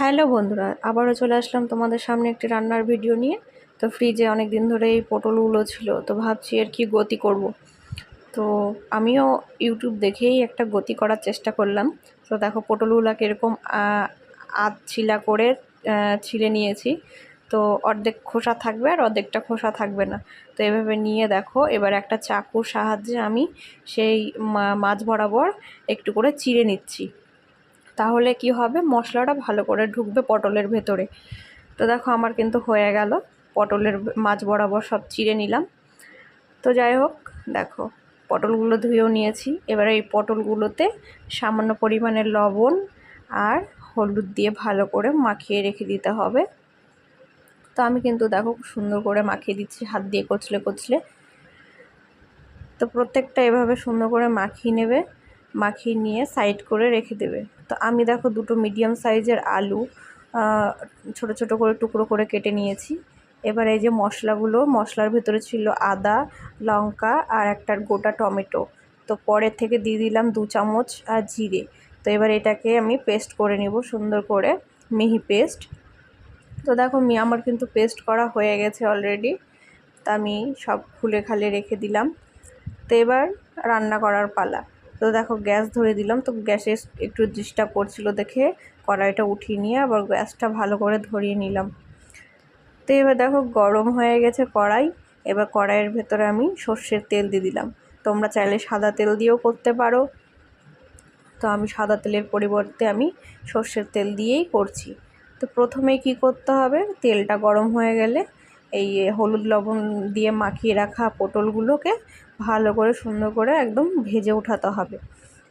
Hello বন্ধুরা, আবারও চলে আসলাম তোমাদের সামনে একটি রান্নার ভিডিও নিয়ে। তো ফ্রিজে অনেক দিন ধরে এই পটলগুলো ছিল, তো ভাবছি আর কি গতি করব। তো আমিও ইউটিউব দেখেই একটা গতি করার চেষ্টা করলাম। তো দেখো পটলগুলোকে এরকম আধ ছিলা করে ছিলে নিয়েছি। তো অর্ধেক খোসা থাকবে আর অর্ধেকটা খোসা থাকবে না। তো এভাবে নিয়ে দেখো, এবার একটা চাকুর সাহায্যে আমি সেই মাছ বরাবর একটু করে চিড়ে নিচ্ছি। তাহলে কি হবে? মশলাটা ভালো করে ঢুকবে পটলের ভেতরে। তো দেখো আমার কিন্তু হয়ে গেল। পটলের মাছ বরাবর সব চিড়ে নিলাম। তো যাই হোক, দেখো পটলগুলো ধুয়েও নিয়েছি। এবারে এই পটলগুলোতে সামান্য পরিমাণের লবণ আর হলুদ দিয়ে ভালো করে মাখিয়ে রেখে দিতে হবে। তো আমি কিন্তু দেখো খুব সুন্দর করে মাখিয়ে দিচ্ছি, হাত দিয়ে কচলে কচলে। তো প্রত্যেকটা এভাবে সুন্দর করে মাখিয়ে নেবে। মাখিয়ে নিয়ে সাইড করে রেখে দেবে। তো আমি দেখো দুটো মিডিয়াম সাইজের আলু ছোট ছোট করে টুকরো করে কেটে নিয়েছি। এবার এই যে মশলাগুলো, মশলার ভেতরে ছিল আদা, লঙ্কা আর একটা গোটা টমেটো। তো পরের থেকে দিয়ে দিলাম দু চামচ আর জিরে। তো এবার এটাকে আমি পেস্ট করে নিব সুন্দর করে, মিহি পেস্ট তো দেখো মি, আমার কিন্তু পেস্ট করা হয়ে গেছে অলরেডি তা আমি সব খুলে খালে রেখে দিলাম। তো এবার রান্না করার পালা। তো দেখো গ্যাস ধরে দিলাম। তো গ্যাসে একটু ডিস্টার্ব করছিল দেখে কড়াইটা উঠিয়ে নিয়ে আবার গ্যাসটা ভালো করে ধরিয়ে নিলাম। তো এবার দেখো গরম হয়ে গেছে কড়াই। এবার কড়াইয়ের ভেতরে আমি সর্ষের তেল দিয়ে দিলাম। তোমরা চাইলে সাদা তেল দিয়েও করতে পারো। তো আমি সাদা তেলের পরিবর্তে আমি সর্ষের তেল দিয়েই করছি। তো প্রথমেই কি করতে হবে? তেলটা গরম হয়ে গেলে এই হলুদ লবণ দিয়ে মাখিয়ে রাখা পটলগুলোকে ভালো করে সুন্দর করে একদম ভেজে উঠাতে হবে।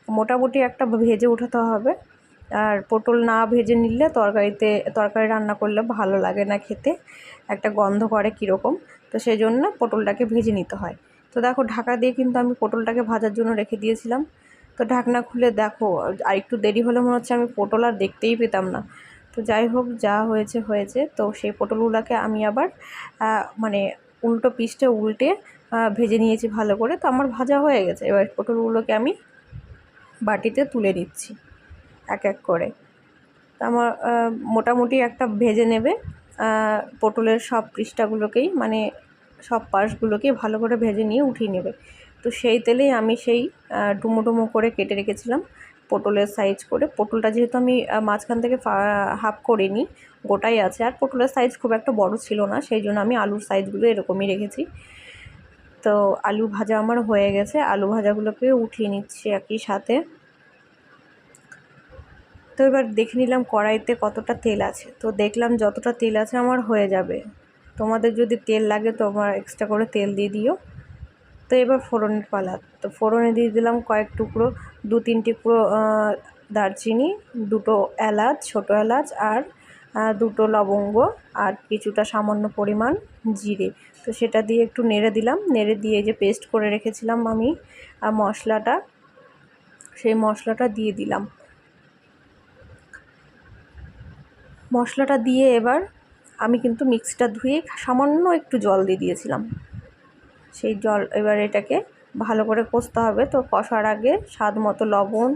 মোটামুটি একটা ভেজে উঠাতে হবে। আর পটল না ভেজে নিলে তরকারিতে, তরকারি রান্না করলে ভালো লাগে না খেতে। একটা গন্ধ করে কীরকম। তো সেই জন্য পটলটাকে ভেজে নিতে হয়। তো দেখো, ঢাকা দিয়ে কিন্তু আমি পটলটাকে ভাজার জন্য রেখে দিয়েছিলাম। তো ঢাকনা খুলে দেখো, আর একটু দেরি হলে মনে হচ্ছে আমি পটল আর দেখতেই পেতাম না। তো যাই হোক, যা হয়েছে হয়েছে। তো সেই পটলগুলোকে আমি আবার মানে উল্টো পিসটা উল্টে ভেজে নিয়েছি ভালো করে। তো আমার ভাজা হয়ে গেছে। এবার পটলগুলোকে আমি বাটিতে তুলে নিচ্ছি এক এক করে। তো আমার মোটামুটি একটা ভেজে নেবে। পটলের সব পৃষ্ঠাগুলোকেই মানে সব পাশগুলোকেই ভালো করে ভেজে নিয়ে উঠিয়ে নেবে। তো সেই তেলেই আমি সেই ডুমো ডুমো করে কেটে রেখেছিলাম পটলের সাইজ করে। পটলটা যেহেতু আমি মাঝখান থেকে হাফ করিনি, গোটাই আছে। আর পটলের সাইজ খুব একটা বড় ছিল না, সেই জন্য আমি আলুর সাইজগুলো এরকমই রেখেছি। তো আলু ভাজা আমার হয়ে গেছে। আলু ভাজাগুলোকে উঠিয়ে নিচ্ছি একই সাথে। তো এবার দেখে নিলাম কড়াইতে কতটা তেল আছে। তো দেখলাম যতটা তেল আছে আমার হয়ে যাবে। তোমাদের যদি তেল লাগে তো আমার এক্সট্রা করে তেল দিয়ে দিও। তো এবার ফোড়নের পালা। তো ফোড়নে দিয়ে দিলাম কয়েক টুকরো, দু তিন টুকরো দারচিনি, দুটো এলাচ, ছোটো এলাচ আর দুটো লবঙ্গ আর কিছুটা সামান্য পরিমাণ জিরে। তো সেটা দিয়ে একটু নেড়ে দিলাম। নেড়ে দিয়ে যে পেস্ট করে রেখেছিলাম আমি মশলাটা, সেই মশলাটা দিয়ে দিলাম। মশলাটা দিয়ে এবার আমি কিন্তু মিক্সটা ধুয়ে সামান্য একটু জল দিয়ে দিয়েছিলাম। সেই জল এবার এটাকে ভালো করে কষতে হবে। তো কষার আগে স্বাদ মতো লবণ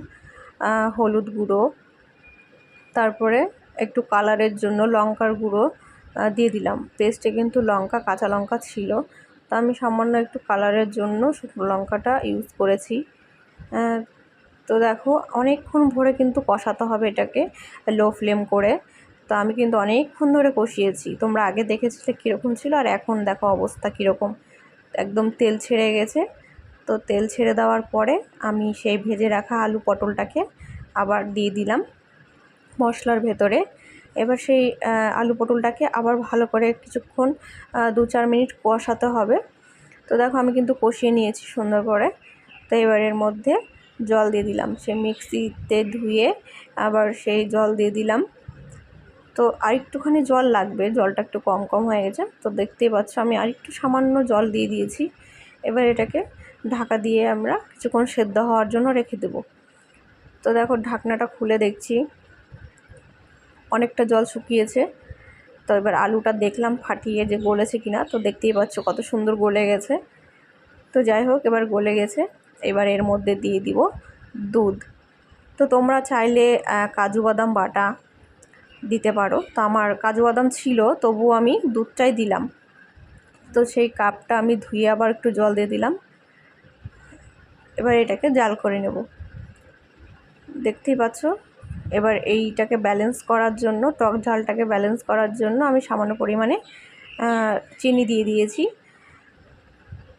হলুদ গুঁড়ো, তারপরে একটু কালারের জন্য লঙ্কার গুঁড়ো দিয়ে দিলাম। পেস্টে কিন্তু লঙ্কা, কাঁচা লঙ্কা ছিল। তো আমি সামান্য একটু কালারের জন্য শুকনো লঙ্কাটা ইউজ করেছি। তো দেখো, অনেকক্ষণ ভরে কিন্তু কষাতে হবে এটাকে লো ফ্লেম করে। তো আমি কিন্তু অনেকক্ষণ ধরে কষিয়েছি। তোমরা আগে দেখেছিলে কীরকম ছিল আর এখন দেখো অবস্থা কীরকম। একদম তেল ছেড়ে গেছে। তো তেল ছেড়ে দেওয়ার পরে আমি সেই ভেজে রাখা আলু পটলটাকে আবার দিয়ে দিলাম। মশলার ভেতরে। এবার সেই আলু পটলটাকে আবার ভালো করে কিছুক্ষণ দু চার মিনিট কষাতে হবে। তো দেখো আমি কিন্তু কষিয়ে নিয়েছি সুন্দর করে। তো এবার এর মধ্যে জল দিয়ে দিলাম। সে মিক্সিতে ধুয়ে আবার সেই জল দিয়ে দিলাম। তো আরেকটুখানি জল লাগবে, জলটা একটু কম কম হয়ে গেছে। তো দেখতেই পাচ্ছ আমি আরেকটু সামান্য জল দিয়ে দিয়েছি। এবার এটাকে ঢাকা দিয়ে আমরা কিছুক্ষণ সেদ্ধ হওয়ার জন্য রেখে দেব। তো দেখো ঢাকনাটা খুলে দেখছি। অনেকটা জল শুকিয়েছে। তো এবার আলুটা দেখলাম ফাটিয়ে যে গলেছে কিনা, তো দেখতেই পাচ্ছ কত সুন্দর গলে গেছে। তো যাই হোক, এবার গলে গেছে। এবার এর মধ্যে দিয়ে দিব দুধ। তো তোমরা চাইলে কাজু বাদাম বাটা দিতে পারো। তো আমার কাজু বাদাম ছিল তবু আমি দুধটাই দিলাম। তো সেই কাপটা আমি ধুয়ে আবার একটু জল দিয়ে দিলাম। এবার এটাকে জাল করে নেব। দেখতেই পাচ্ছ? এবার এইটাকে ব্যালেন্স করার জন্য, টক ঝালটাকে ব্যালেন্স করার জন্য আমি সামান্য পরিমাণে চিনি দিয়ে দিয়েছি।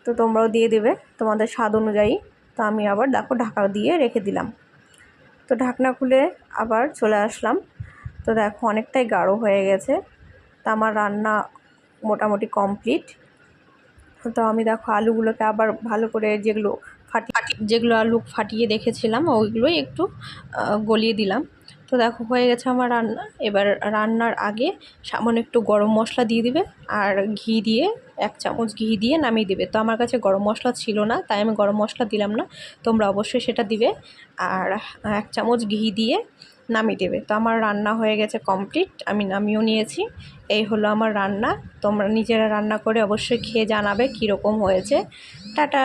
তো তোমরাও দিয়ে দেবে, তোমাদের স্বাদ অনুযায়ী। তো আমি আবার দেখো ঢাকা দিয়ে রেখে দিলাম। তো ঢাকনা খুলে আবার চলে আসলাম। তো দেখো অনেকটাই গাঢ় হয়ে গেছে। তা আমার রান্না মোটামুটি কমপ্লিট তো আমি দেখো আলুগুলোকে আবার ভালো করে যেগুলো ফাটি যেগুলো আলু ফাটিয়ে রেখেছিলাম ওইগুলোই একটু গলিয়ে দিলাম। তো দেখো, হয়ে গেছে আমার রান্না। এবার রান্নার আগে সামান্য একটু গরম মশলা দিয়ে দিবে, আর ঘি দিয়ে এক চামচ ঘি দিয়ে নামিয়ে দিবে। তো আমার কাছে গরম মশলা ছিল না, তাই আমি গরম মশলা দিলাম না। তোমরা অবশ্যই সেটা দিবে, আর এক চামচ ঘি দিয়ে নামিয়ে দেবে। তো আমার রান্না হয়ে গেছে কমপ্লিট, আমি নামিয়েও নিয়েছি। এই হলো আমার রান্না। তোমরা নিজেরা রান্না করে অবশ্যই খেয়ে জানাবে কীরকম হয়েছে। টাটা!